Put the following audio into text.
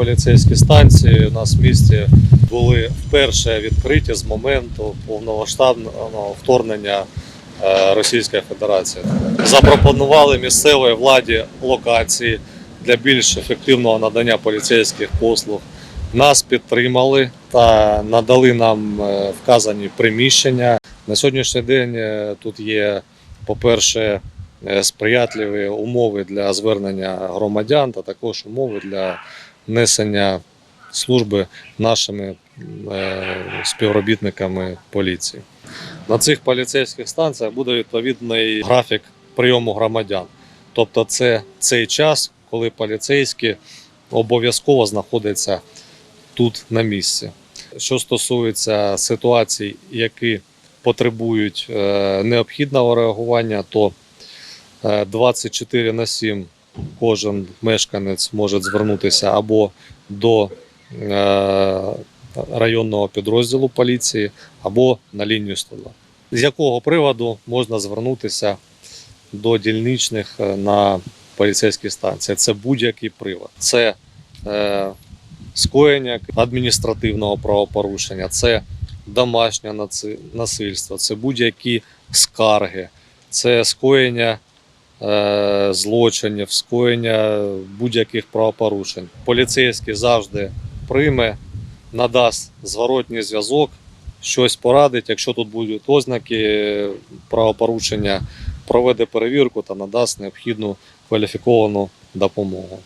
поліцейські станції у нас в місті були вперше відкриті з моменту повномасштабного вторгнення е, Російської Федерації. Запропонували місцевій владі локації для більш ефективного надання поліцейських послуг. Нас підтримали та надали нам е, вказані приміщення. На сьогоднішній день е, тут є, по-перше, сприятливі умови для звернення громадян та також умови для несення служби нашими е, співробітниками поліції. На цих поліцейських станціях буде відповідний графік прийому громадян. Тобто, це цей час, коли поліцейські обов'язково знаходяться тут на місці. Що стосується ситуацій, які потребують е, необхідного реагування, то е, 24 на 7 кожен мешканець може звернутися або до е, районного підрозділу поліції, або на лінію 102. З якого приводу можна звернутися до дільничних е, на поліцейській станції? Це будь-який привод. Це е, скоєння адміністративного правопорушення, це домашнє насильство, це будь-які скарги, це скоєння злочинів, скоєння будь-яких правопорушень. Поліцейський завжди прийме, надасть зворотній зв'язок, щось порадить. Якщо тут будуть ознаки правопорушення, проведе перевірку та надасть необхідну кваліфіковану допомогу.